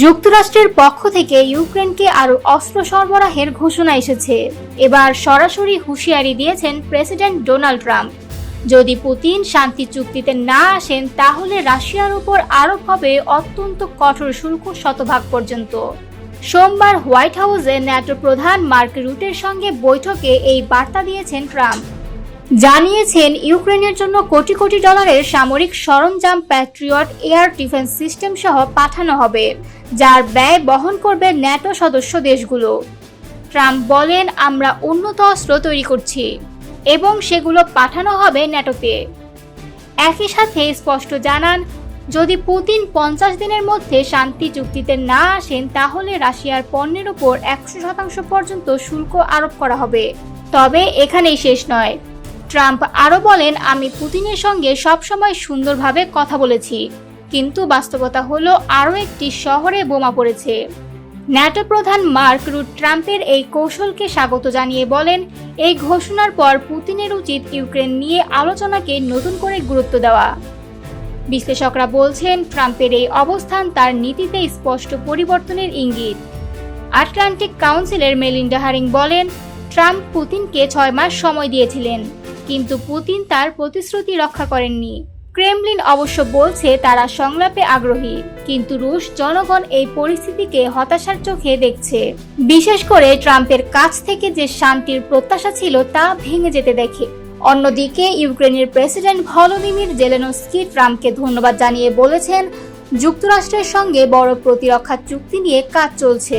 যুক্তরাষ্ট্রের পক্ষ থেকে ইউক্রেনকে আরও অস্ত্র সরবরাহের ঘোষণা এসেছে। এবার সরাসরি হুঁশিয়ারি দিয়েছেন প্রেসিডেন্ট ডোনাল্ড ট্রাম্প। যদি পুতিন শান্তি চুক্তিতে না আসেন, তাহলে রাশিয়ার উপর আরোপ হবে অত্যন্ত কঠোর শুল্ক শতভাগ পর্যন্ত। সোমবার হোয়াইট হাউসে ন্যাটো প্রধান মার্ক রুটের সঙ্গে বৈঠকে এই বার্তা দিয়েছেন ট্রাম্প। জানিয়েছেন, ইউক্রেনের জন্য কোটি কোটি ডলারের সামরিক সরঞ্জাম প্যাট্রিয়ট, এয়ার ডিফেন্স সিস্টেম সহ পাঠানো হবে, যার ব্যয় বহন করবে ন্যাটো সদস্য দেশগুলো। ট্রাম্প বলেন, আমরা উন্নত অস্ত্র তৈরি করছি এবং সেগুলো পাঠানো হবে ন্যাটোতে। একই সাথে স্পষ্ট জানান, যদি পুতিন পঞ্চাশ দিনের মধ্যে শান্তি চুক্তিতে না আসেন, তাহলে রাশিয়ার পণ্যের উপর একশো শতাংশ পর্যন্ত শুল্ক আরোপ করা হবে। তবে এখানেই শেষ নয়। ট্রাম্প আরও বলেন, আমি পুতিনের সঙ্গে সবসময় সুন্দরভাবে কথা বলেছি, কিন্তু বাস্তবতা হলো আরও একটি শহরে বোমা পড়েছে। ন্যাটো প্রধান মার্ক রুট ট্রাম্পের এই কৌশলকে স্বাগত জানিয়ে বলেন, এই ঘোষণার পর পুতিনের উচিত ইউক্রেন নিয়ে আলোচনাকে নতুন করে গুরুত্ব দেওয়া। বিশ্লেষকরা বলছেন, ট্রাম্পের এই অবস্থান তার নীতিতে স্পষ্ট পরিবর্তনের ইঙ্গিত। আটলান্টিক কাউন্সিলের মেলিন্ডা হারিং বলেন, ট্রাম্প পুতিনকে ছয় মাস সময় দিয়েছিলেন। কিন্তু পুতিন তার প্রতিশ্রুতি রক্ষা করেননি। ক্রেমলিন অবশ্য বলছে তারা সংলাপে আগ্রহী, কিন্তু রুশ জনগণ এই পরিস্থিতিকে হতাশার চোখে দেখছে। বিশেষ করে ট্রাম্পের কাছ থেকে যে শান্তির প্রত্যাশা ছিল তা ভেঙে যেতে দেখে। অন্যদিকে ইউক্রেনের প্রেসিডেন্ট ভলোদিমির জেলেনস্কি ট্রাম্পকে ধন্যবাদ জানিয়ে বলেছেন, যুক্তরাষ্ট্রের সঙ্গে বড় প্রতিরক্ষা চুক্তি নিয়ে কাজ চলছে।